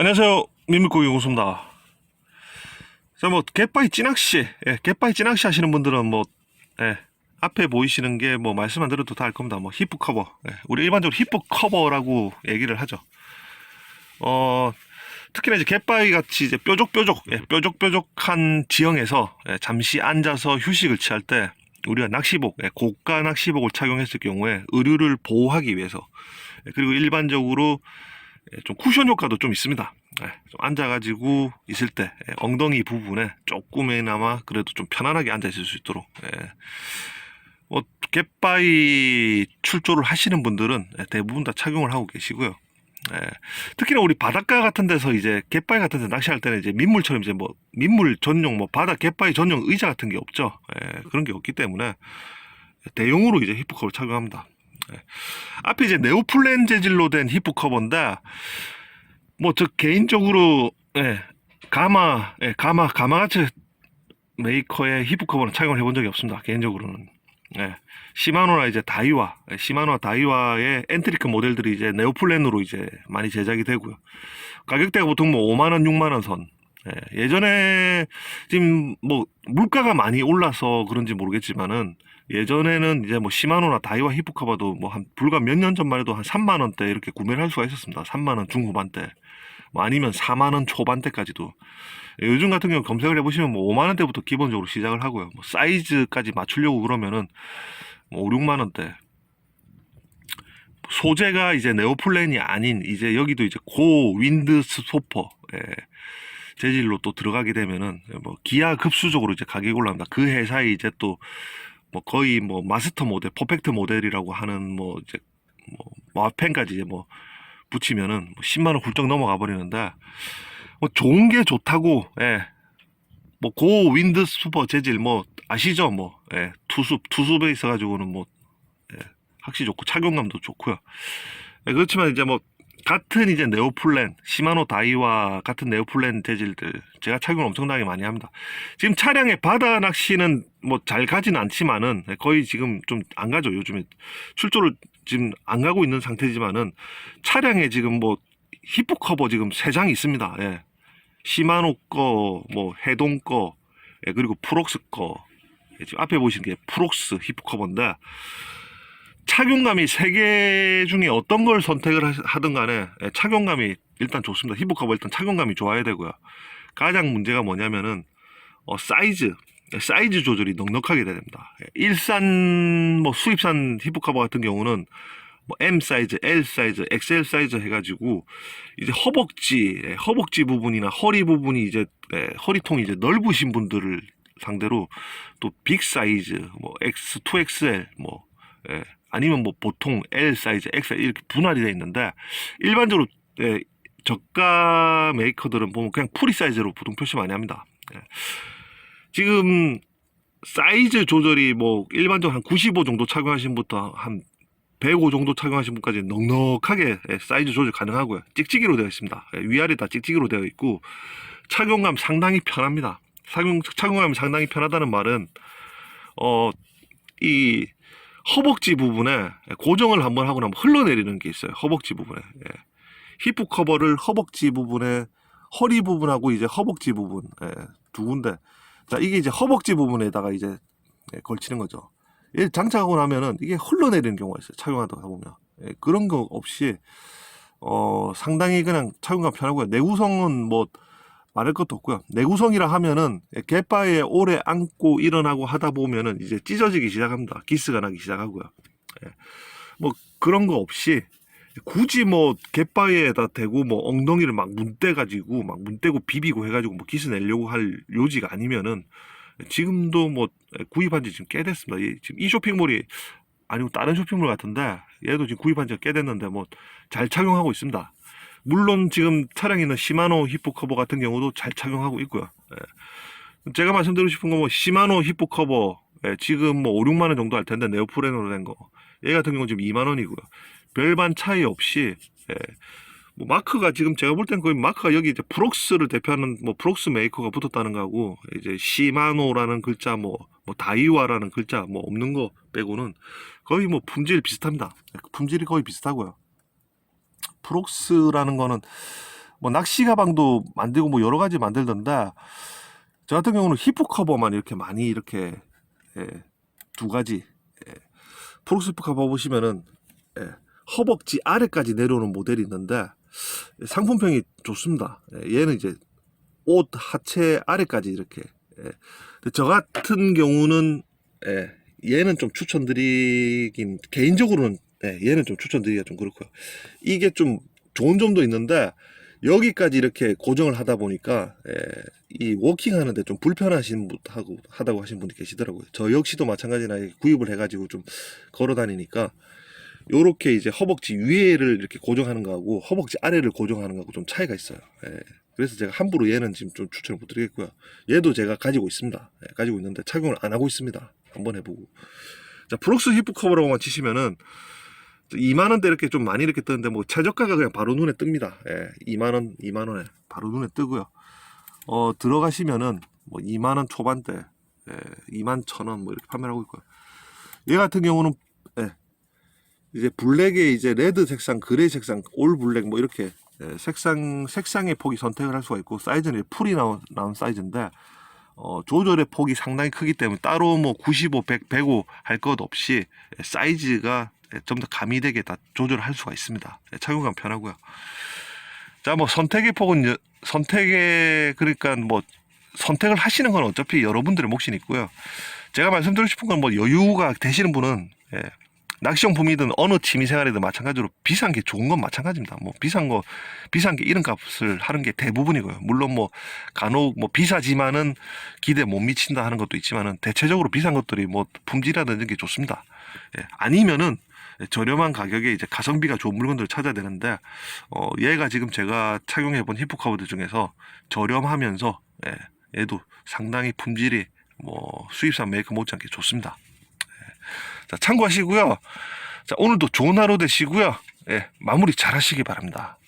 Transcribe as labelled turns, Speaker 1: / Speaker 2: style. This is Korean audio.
Speaker 1: 안녕하세요. 민물고기 용수입니다. 자, 뭐, 갯바위 찌낚시, 예, 갯바위 찌낚시 하시는 분들은 뭐, 예, 앞에 보이시는 게 뭐, 말씀 안 드려도 다 알 겁니다. 뭐, 히프 커버. 예, 우리 일반적으로 히프 커버라고 얘기를 하죠. 어, 특히나 이제 갯바위 같이 이제 뾰족뾰족, 예, 뾰족뾰족한 지형에서 예, 잠시 앉아서 휴식을 취할 때 우리가 낚시복, 예, 고가 낚시복을 착용했을 경우에 의류를 보호하기 위해서 예, 그리고 일반적으로 예, 좀 쿠션 효과도 좀 있습니다. 예, 좀 앉아가지고 있을 때 예, 엉덩이 부분에 조금이나마 그래도 좀 편안하게 앉아 있을 수 있도록 예. 뭐 갯바위 출조를 하시는 분들은 예, 대부분 다 착용을 하고 계시고요. 예, 특히나 우리 바닷가 같은 데서 이제 갯바위 같은 데 낚시할 때는 이제 민물처럼 이제 뭐 민물 전용 뭐 바다 갯바위 전용 의자 같은 게 없죠. 예, 그런 게 없기 때문에 대용으로 이제 히프커를 착용합니다. 예. 앞에 이제 네오플랜 재질로 된 히프 커버인데 뭐 저 개인적으로 예, 가마 예, 가마 가마같이 메이커의 히프 커버는 착용을 해본 적이 없습니다. 개인적으로는 예, 시마노나 이제 다이와 예, 시마노와 다이와의 엔트리크 모델들이 이제 네오플랜으로 이제 많이 제작이 되고요. 가격대가 보통 뭐 5만 원, 6만 원 선. 예, 예전에 지금 뭐 물가가 많이 올라서 그런지 모르겠지만은 예전에는 이제 뭐 시마노나 다이와 히프커버도 뭐 한 불과 몇 년 전만 해도 한 3만 원대 이렇게 구매를 할 수가 있었습니다. 3만 원 중후반대. 뭐 아니면 4만 원 초반대까지도. 요즘 같은 경우 검색을 해 보시면 뭐 5만 원대부터 기본적으로 시작을 하고요. 뭐 사이즈까지 맞추려고 그러면은 뭐 5, 6만 원대. 소재가 이제 네오플랜이 아닌 이제 여기도 이제 고 윈드 스토퍼 예, 재질로 또 들어가게 되면은 뭐 기하 급수적으로 이제 가격이 올라갑니다. 그 회사에 이제 또 뭐 거의 뭐 마스터 모델, 퍼펙트 모델이라고 하는 뭐 이제 뭐 마펜까지 뭐 붙이면은 뭐 10만 원 훌쩍 넘어가 버리는데 뭐 좋은 게 좋다고 예. 뭐 고 윈드 슈퍼 재질 뭐 아시죠? 뭐 예. 투숲 투숲에 있어 가지고는 뭐 예. 확실히 좋고 착용감도 좋고요. 예, 그렇지만 이제 뭐 같은 이제 네오플랜, 시마노 다이와 같은 네오플랜 재질들 제가 착용을 엄청나게 많이 합니다. 지금 차량에 바다 낚시는 뭐 잘 가지는 않지만은 거의 지금 좀 안 가죠. 요즘에 출조를 지금 안 가고 있는 상태지만은 차량에 지금 뭐 히프 커버 지금 세 장이 있습니다. 예. 시마노 거, 뭐 해동 거, 예, 그리고 프록스 거. 예, 지금 앞에 보시는 게 프록스 히프 커버인데 착용감이 세 개 중에 어떤 걸 선택을 하- 하든 간에 예, 착용감이 일단 좋습니다. 히프 커버 일단 착용감이 좋아야 되고요. 가장 문제가 뭐냐면은 어, 사이즈 예, 사이즈 조절이 넉넉하게 돼야 됩니다. 예, 일산 뭐 수입산 히프 커버 같은 경우는 뭐 M 사이즈, L 사이즈, XL 사이즈 해가지고 이제 허벅지, 예, 허벅지 부분이나 허리 부분이 이제 예, 허리통이 이제 넓으신 분들을 상대로 또 빅 사이즈, 뭐 X, 2XL, 뭐 예, 아니면 뭐 보통 L 사이즈, XL 이렇게 분할이 돼 있는데 일반적으로 예, 저가 메이커들은 보면 그냥 프리 사이즈로 보통 표시 많이 합니다. 예. 지금 사이즈 조절이 뭐 일반적으로 한 95 정도 착용하신 분부터 한 105 정도 착용하신 분까지 넉넉하게 예, 사이즈 조절 가능하고요. 찍찍이로 되어 있습니다. 예, 위아래 다 찍찍이로 되어 있고 착용감 상당히 편합니다. 착용, 착용감이 상당히 편하다는 말은 어, 이 허벅지 부분에 고정을 한번 하고 나면 흘러내리는 게 있어요. 허벅지 부분에. 예. 히프 커버를 허벅지 부분에 허리 부분하고 이제 허벅지 부분 예, 두 군데. 자 이게 이제 허벅지 부분에다가 이제 예, 걸치는 거죠. 얘 장착하고 나면은 이게 흘러내리는 경우가 있어요. 착용하다 보면 예, 그런 거 없이 어 상당히 그냥 착용감 편하고요. 내구성은 뭐 말할 것도 없고요. 내구성이라 하면은 갯바에 오래 앉고 일어나고 하다 보면은 이제 찢어지기 시작합니다. 기스가 나기 시작하고요. 예. 뭐 그런 거 없이 굳이 뭐 갯바위에다 대고 뭐 엉덩이를 막 문대 가지고 막 문대고 비비고 해가지고 뭐 기스 내려고 할 요지가 아니면은 지금도 뭐 구입한 지 지금 꽤 됐습니다. 이, 지금 이 쇼핑몰이 아니고 다른 쇼핑몰 같은데 얘도 지금 구입한 지가 꽤 됐는데 뭐 잘 착용하고 있습니다. 물론 지금 차량에 있는 시마노 히프 커버 같은 경우도 잘 착용하고 있고요. 예. 제가 말씀드리고 싶은 건 뭐 시마노 히프 커버 예, 지금 뭐 5, 6만 원 정도 할 텐데 네오프렌으로 된 거. 얘 같은 경우는 지금 2만 원이고요. 별반 차이 없이 예, 뭐 마크가 지금 제가 볼 땐 거의 마크가 여기 이제 프록스를 대표하는 뭐 프록스 메이커가 붙었다는 거하고 이제 시마노라는 글자 뭐, 뭐 다이와라는 글자 뭐 없는 거 빼고는 거의 뭐 품질 비슷합니다. 품질이 거의 비슷하고요. 프록스라는 거는 뭐 낚시 가방도 만들고 뭐 여러 가지 만들던데 저 같은 경우는 히프 커버만 이렇게 많이 이렇게 예, 두 가지 예. 프록스 히프 커버 보시면은 예, 허벅지 아래까지 내려오는 모델이 있는데 상품평이 좋습니다. 예, 얘는 이제 옷 하체 아래까지 이렇게. 예. 저 같은 경우는 예, 얘는 좀 추천드리긴 개인적으로는 예, 얘는 좀 추천드리기가 좀 그렇고요. 이게 좀 좋은 점도 있는데 여기까지 이렇게 고정을 하다 보니까 예, 이 워킹 하는데 좀 불편하신 분 하고 하다고 하신 분이 계시더라고요. 저 역시도 마찬가지나 구입을 해가지고 좀 걸어 다니니까 요렇게 이제 허벅지 위에를 이렇게 고정하는 거하고 허벅지 아래를 고정하는 거하고 좀 차이가 있어요. 예. 그래서 제가 함부로 얘는 지금 좀 추천을 못 드리겠고요. 얘도 제가 가지고 있습니다. 예, 가지고 있는데 착용을 안 하고 있습니다. 한번 해보고. 자, 프록스 히프 커버라고만 치시면은 2만 원대 이렇게 좀 많이 이렇게 뜨는데 뭐 최저가가 그냥 바로 눈에 뜹니다. 예, 2만 원, 2만 원에 바로 눈에 뜨고요. 어 들어가시면은 뭐 2만 원 초반대, 예, 2만 천원 뭐 이렇게 판매를 하고 있고요. 얘 같은 경우는 예, 이제 블랙에 이제 레드 색상, 그레이 색상, 올 블랙 뭐 이렇게 예, 색상 색상의 폭이 선택을 할 수가 있고 사이즈는 풀이 나온, 나온 사이즈인데 어, 조절의 폭이 상당히 크기 때문에 따로 뭐 95, 100, 105 할 것 없이 예, 사이즈가 좀 더 가미되게 다 조절할 수가 있습니다. 예, 착용감 편하고요. 자, 뭐 선택의 폭은 여- 선택의 그러니까 뭐 선택을 하시는 건 어차피 여러분들의 몫이 있고요. 제가 말씀드리고 싶은 건 뭐 여유가 되시는 분은 예, 낚시용품이든 어느 취미생활이든 마찬가지로 비싼 게 좋은 건 마찬가지입니다. 뭐 비싼 거 비싼 게 이런 값을 하는 게 대부분이고요. 물론 뭐 간혹 뭐 비싸지만은 기대 못 미친다 하는 것도 있지만은 대체적으로 비싼 것들이 뭐 품질이라든지 게 좋습니다. 예, 아니면은 저렴한 가격에 이제 가성비가 좋은 물건들을 찾아야 되는데 어 얘가 지금 제가 착용해 본 히프카우드 중에서 저렴하면서 예, 얘도 상당히 품질이 뭐 수입산 메이커 못지않게 좋습니다. 자, 참고하시고요. 자, 오늘도 좋은 하루 되시고요. 예, 마무리 잘 하시기 바랍니다.